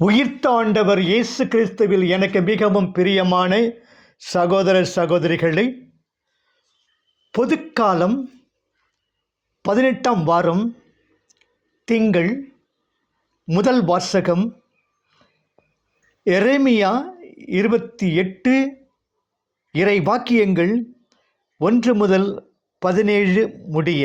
உயிர்த்தாண்டவர் இயேசு கிறிஸ்துவில் எனக்கு மிகவும் பிரியமான சகோதர சகோதரிகளை பொதுக்காலம் பதினெட்டாம் வாரம் திங்கள் முதல் வாசகம் எரேமியா இருபத்தி எட்டு இறை வாக்கியங்கள் ஒன்று முதல் பதினேழு முடிய.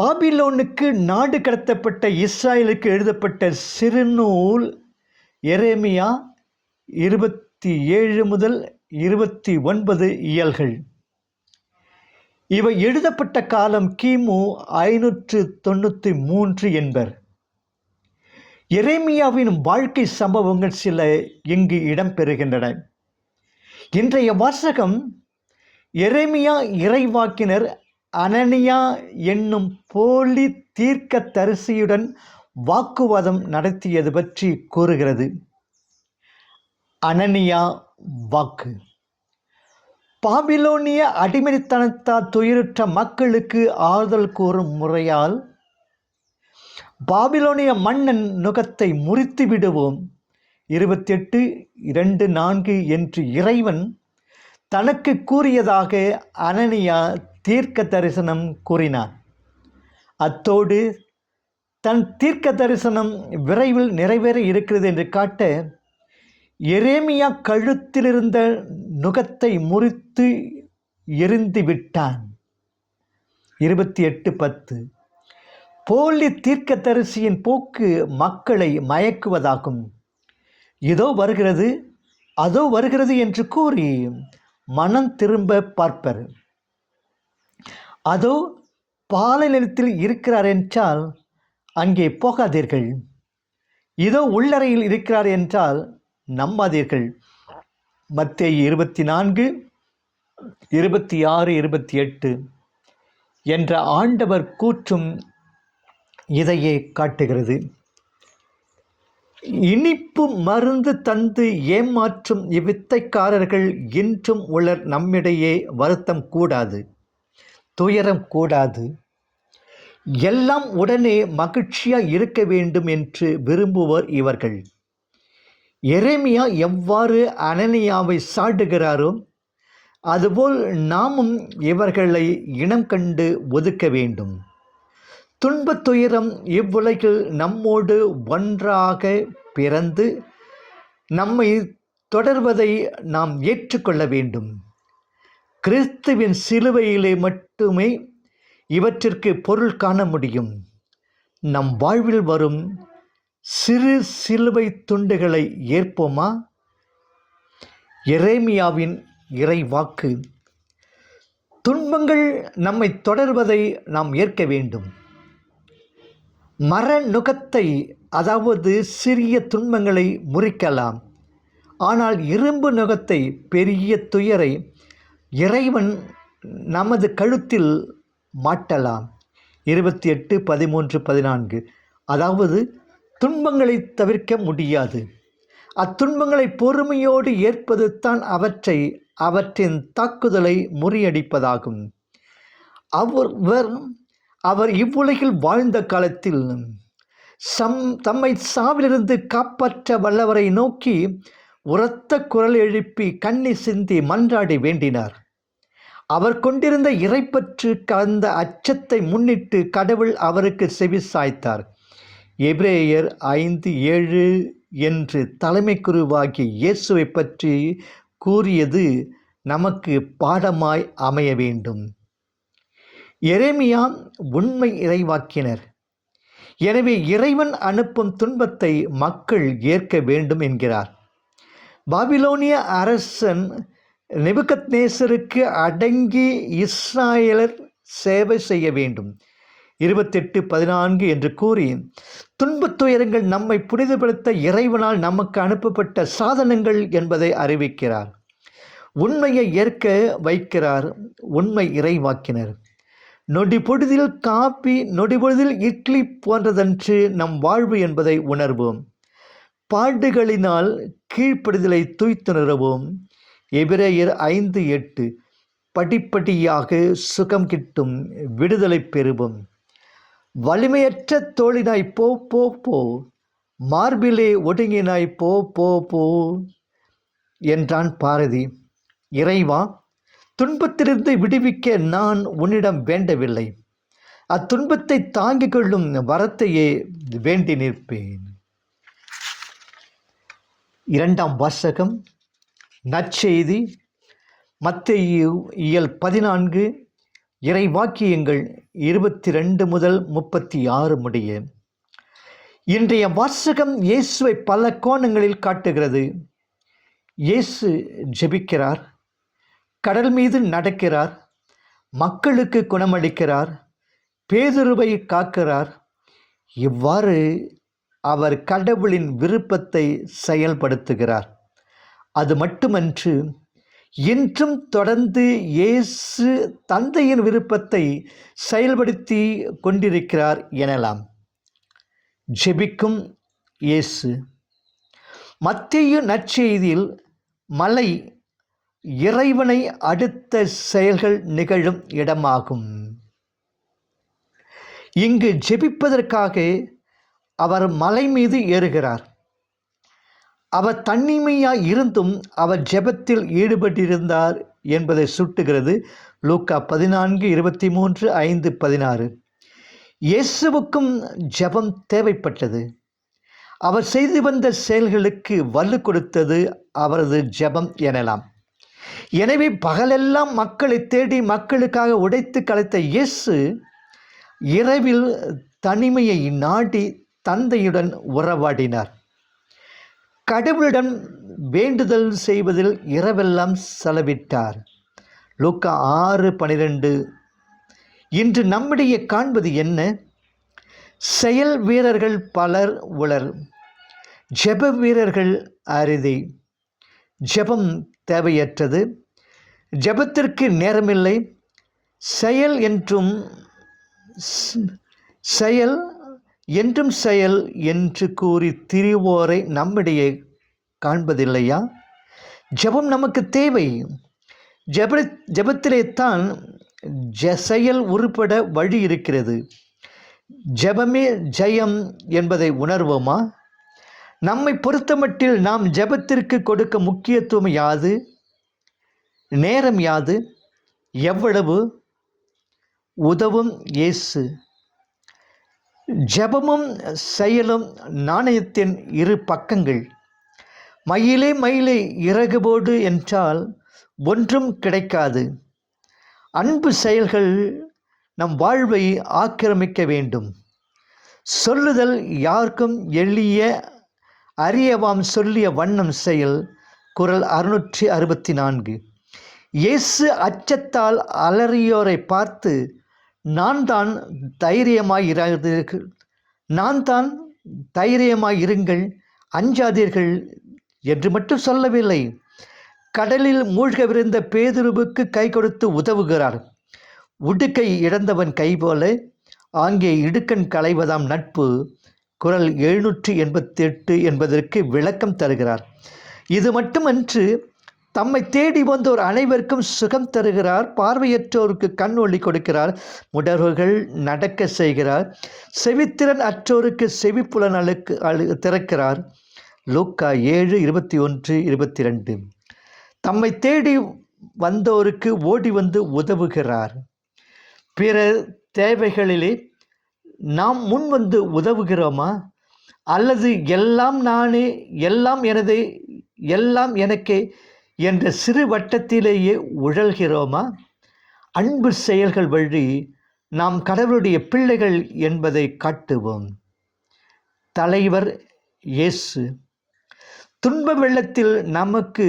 பாபிலோனுக்கு நாடு கடத்தப்பட்ட இஸ்ராயலுக்கு எழுதப்பட்ட சிறுநூல் எரேமியா இருபத்தி ஏழு முதல் இருபத்தி ஒன்பது இயல்கள். இவை எழுதப்பட்ட காலம் கிமு ஐநூற்று தொண்ணூற்றி மூன்று என்பர். எரேமியாவின் வாழ்க்கை சம்பவங்கள் சில இங்கு இடம்பெறுகின்றன. இன்றைய வாசகம் எரேமியா இறைவாக்கினர் அனனியா என்னும் போலி தீர்க்க தரிசியுடன் வாக்குவாதம் நடத்தியது பற்றி கூறுகிறது. அனனியா வாக்கு. பாபிலோனிய அடிமைத்தனத்தால் துயருற்ற மக்களுக்கு ஆறுதல் கூறும் முறையால் பாபிலோனிய மன்னன் நுகத்தை முறித்து விடுவோம். இருபத்தெட்டு இரண்டு நான்கு என்று இறைவன் தனக்கு கூறியதாக அனனியா தீர்க்க தரிசனம் கூறினார். அத்தோடு தன் தீர்க்க தரிசனம் விரைவில் நிறைவேற இருக்கிறது என்று காட்ட எரேமியா கழுத்திலிருந்த நுகத்தை முறித்து எரிந்து விட்டான். இருபத்தி எட்டு பத்து. போலி தீர்க்க தரிசியின் போக்கு மக்களை மயக்குவதாகும். இதோ வருகிறது அதோ வருகிறது என்று கூறி மனம் திரும்ப பார்ப்பர். அதோ பாலை நிலத்தில் இருக்கிறார் என்றால் அங்கே போகாதீர்கள். இதோ உள்ளறையில் இருக்கிறார் என்றால் நம்பாதீர்கள். மத்திய இருபத்தி நான்கு இருபத்தி ஆறு இருபத்தி எட்டு என்ற ஆண்டவர் கூற்றும் இதையே காட்டுகிறது. இனிப்பு மருந்து தந்து ஏமாற்றும் இவ்வித்தைக்காரர்கள் இன்றும் உலர் நம்மிடையே வருத்தம் கூடாது. துயரம் கூடாது. எல்லாம் உடனே மகிழ்ச்சியாக இருக்க வேண்டும் என்று விரும்புவர் இவர்கள். எரேமியா எவ்வாறு அனனியாவை சாடுகிறாரோ அதுபோல் நாமும் இவர்களை இனம் கண்டு ஒதுக்க வேண்டும். துன்பத் துயரம் இவ்வுலகில் நம்மோடு ஒன்றாக பிறந்து நம்மை தொடர்வதை நாம் ஏற்றுக்கொள்ள வேண்டும். கிறிஸ்துவின் சிலுவையிலே மட்டுமே இவற்றிற்கு பொருள் காண முடியும். நம் வாழ்வில் வரும் சிறு சிலுவை துண்டுகளை ஏற்போமா? எரேமியாவின் இறை வாக்கு துன்பங்கள் நம்மை தொடர்வதை நாம் ஏற்க வேண்டும். மர நுகத்தை அதாவது சிறிய துன்பங்களை முறிக்கலாம். ஆனால் இரும்பு நுகத்தை பெரிய துயரை இறைவன் நமது கழுத்தில் மாட்டலாம். இருபத்தி எட்டு பதிமூன்று பதினான்கு. அதாவது துன்பங்களை தவிர்க்க முடியாது. அத்துன்பங்களை பொறுமையோடு ஏற்பது தான் அவற்றை அவற்றின் தாக்குதலை முறியடிப்பதாகும். அவர் அவர் இவ்வுலகில் வாழ்ந்த காலத்தில் சம் தம்மை சாவிலிருந்து காப்பாற்ற வல்லவரை நோக்கி உரத்த குரல் எழுப்பி கண்ணி சிந்தி மன்றாடி வேண்டினார். அவர் கொண்டிருந்த இறைப்பற்று கலந்த அச்சத்தை முன்னிட்டு கடவுள் அவருக்கு செவி சாய்த்தார். எபிரேயர் ஐந்து ஏழு என்று தலைமை குருவாகிய இயேசுவை பற்றி கூறியது நமக்கு பாடமாய் அமைய வேண்டும். எரேமியா உண்மை இறைவாக்கினர். எனவே இறைவன் அனுப்பும் துன்பத்தை மக்கள் ஏற்க வேண்டும் என்கிறார். பாபிலோனிய அரசன் நெபுகத் நேசருக்கு அடங்கி இஸ்ராயலர் சேவை செய்ய வேண்டும். இருபத்தெட்டு பதினான்கு என்று கூறி துன்பத் துயரங்கள் நம்மை புனிதப்படுத்த இறைவனால் நமக்கு அனுப்பப்பட்ட சாதனங்கள் என்பதை அறிவிக்கிறார். உண்மையை ஏற்க வைக்கிறார் உண்மை இறைவாக்கினர். நொடி பொழுதில் காப்பி நொடி பொழுதில் இட்லி போன்றதன்று நம் வாழ்வு என்பதை உணர்வோம். பாடுகளினால் கீழ்ப்படுதலை துய்த்துணர்வோம் நிறுவோம். எபிரேயர் ஐந்து எட்டு படிப்படியாக சுகம் கிட்டும் விடுதலை பெறுவோம். வலிமையற்ற தோழினாய் போ போ போ. மார்பிலே ஒடுங்கினாய் போ போ போ என்றான் பாரதி. இறைவா துன்பத்திலிருந்து விடுவிக்க நான் உன்னிடம் வேண்டவில்லை. அத்துன்பத்தை தாங்கிக் கொள்ளும் வரத்தையே வேண்டி நிற்பேன். இரண்டாம் வாசகம். நற்செய்தி மத்தேயு இயல் பதினான்கு இறை வாக்கியங்கள் இருபத்தி ரெண்டு முதல் முப்பத்தி ஆறு முடிய. இன்றைய வாசகம் இயேசுவை பல கோணங்களில் காட்டுகிறது. இயேசு ஜெபிக்கிறார் கடல் மீது நடக்கிறார் மக்களுக்கு குணமளிக்கிறார் பேதுருவை காக்கிறார். இவ்வாறு அவர் கடவுளின் விருப்பத்தை செயல்படுத்துகிறார். அது மட்டுமன்று இன்றும் தொடர்ந்து இயேசு தந்தையின் விருப்பத்தை செயல்படுத்தி கொண்டிருக்கிறார் எனலாம். ஜெபிக்கும் இயேசு. மத்திய நற்செய்தியில் மலை இறைவனை அடுத்த செயல்கள் நிகழும் இடமாகும். இங்கு ஜெபிப்பதற்காக அவர் மலை மீது ஏறுகிறார். அவர் தன்னிமையாக இருந்தும் அவர் ஜெபத்தில் ஈடுபட்டிருந்தார் என்பதை சுட்டுகிறது. லூக்கா பதினான்கு இருபத்தி மூன்று ஐந்து பதினாறு. இயேசுவுக்கும் ஜெபம் தேவைப்பட்டது. அவர் செய்து வந்த செயல்களுக்கு வலு கொடுத்தது அவரது ஜெபம் எனலாம். எனவே பகலெல்லாம் மக்களை தேடி மக்களுக்காக உடைத்து கலைத்த இயேசு இரவில் தனிமையை நாடி தந்தையுடன் உறவாடினார். கடவுளிடம் வேண்டுதல் செய்வதில் இரவெல்லாம் செலவிட்டார். லூக்கா ஆறு பனிரெண்டு. இன்று நம்மிடையே காண்பது என்ன? செயல் வீரர்கள் பலர் உளர். ஜெப வீரர்கள் அரிதி. ஜெபம் தேவையற்றது. ஜெபத்திற்கு நேரமில்லை. செயல் என்றும் செயல் என்றும் செயல் என்று கூறி திரிவோரை நம்மிடையே காண்பதில்லையா? ஜெபம் நமக்கு தேவை. ஜப ஜெபத்திலே தான் செயல் உருப்பட வழி இருக்கிறது. ஜெபமே ஜெயம் என்பதை உணர்வோமா? நம்மை பொறுத்தமட்டில் நாம் ஜெபத்திற்கு கொடுக்க முக்கியத்துவம் யாது? நேரம் யாது? எவ்வளவு? உதவும் இயேசு. ஜெபமும் செயலும் நாணயத்தின் இரு பக்கங்கள். மயிலே மயிலே இறகு போடு என்றால் ஒன்றும் கிடைக்காது. அன்பு செயல்கள் நம் வாழ்வை ஆக்கிரமிக்க வேண்டும். சொல்லுதல் யாருக்கும் எளிய அரியவாம் சொல்லிய வண்ணம் செயல் குரல் அறுநூற்றி அறுபத்தி நான்கு. இயேசு அச்சத்தால் அலறியோரை பார்த்து நான் தான் தைரியமாயிராதீர்கள் நான் தான் தைரியமாயிருங்கள் அஞ்சாதீர்கள் என்று மட்டும் சொல்லவில்லை. கடலில் மூழ்கவிருந்த பேதுருவுக்கு கை கொடுத்து உதவுகிறார். உடுக்கை இழந்தவன் கை போல ஆங்கே இடுக்கண் களைவதாம் நட்பு குரல் எழுநூற்றி எண்பத்தி எட்டு என்பதற்கு விளக்கம் தருகிறார். இது மட்டுமன்று தம்மை தேடி வந்தோர் அனைவருக்கும் சுகம் தருகிறார் பார்வையற்றோருக்கு கண் ஒளி கொடுக்கிறார் முடர்வுகள் நடக்க செய்கிறார் செவித்திறன் அற்றோருக்கு செவிப்புலன் அழுக்கு அழு திறக்கிறார். லூக்கா ஏழு இருபத்தி ஒன்று இருபத்தி ரெண்டு தம்மை தேடி வந்தோருக்கு ஓடி வந்து உதவுகிறார். பிற தேவைகளிலே நாம் முன் வந்து உதவுகிறோமா? அல்லது எல்லாம் நானே எல்லாம் எனது எல்லாம் எனக்கே என்ற சிறு வட்டத்திலேயே உழல்கிறோமா? அன்பு செயல்கள் வழி நாம் கடவுளுடைய பிள்ளைகள் என்பதை காட்டுவோம். தலைவர் இயேசு. துன்ப வெள்ளத்தில் நமக்கு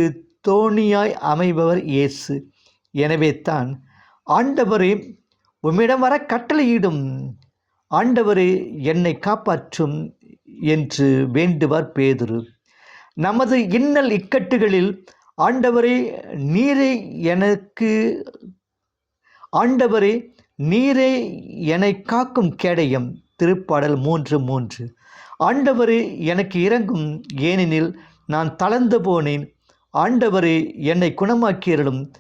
தோணியாய் அமைபவர் இயேசு. எனவே தான் ஆண்டவரே உம்மிடம் வர கட்டளையிடும். ஆண்டவரே என்னை காப்பாற்றும் என்று வேண்டுவார் பேதுரு. நமது இன்னல் இக்கட்டுகளில் ஆண்டவரே நீரே எனக்கு ஆண்டவரே நீரே என்னை காக்கும் கேடயம். திருப்பாடல் மூன்று மூன்று. ஆண்டவரே எனக்கு இறங்கும் ஏனெனில் நான் தளர்ந்து போனேன். ஆண்டவரே என்னை குணமாக்கியருளும்.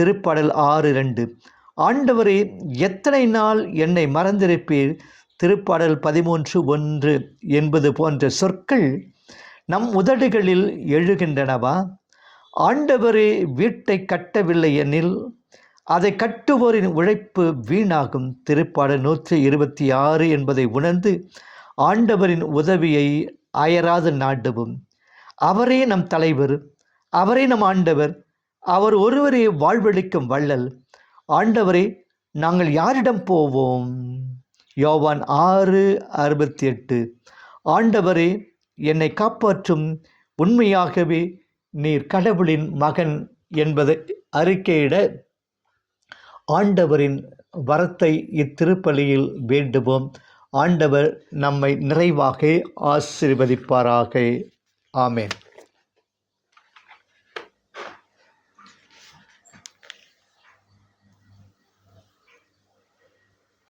திருப்பாடல் ஆறு ரெண்டு. ஆண்டவரே எத்தனை நாள் என்னை மறந்திருப்பீர்? திருப்பாடல் பதிமூன்று ஒன்று என்பது போன்ற சொற்கள் நம் உதடுகளில் எழுகின்றனவா? ஆண்டவரே வீட்டை கட்டவில்லை எனில் அதை கட்டுவோரின் உழைப்பு வீணாகும். திருப்பாடல் நூற்றி இருபத்தி ஆறு என்பதை உணர்ந்து ஆண்டவரின் உதவியை அயராது நாடுவோம் அவரே நம் தலைவர் அவரே நம் ஆண்டவர் அவர் ஒருவரே வாழ்வளிக்கும் வள்ளல். ஆண்டவரே நாங்கள் யாரிடம் போவோம்? யோவான் ஆறு அறுபத்தி எட்டு. ஆண்டவரே என்னை காப்பாற்றும் உண்மையாகவே நீர் கடவுளின் மகன் என்பதை அறிக்கையிட ஆண்டவரின் வரத்தை இத்திருப்பலியில் வேண்டுவோம். ஆண்டவர் நம்மை நிறைவாக ஆசீர்வதிப்பாராக. ஆமேன்.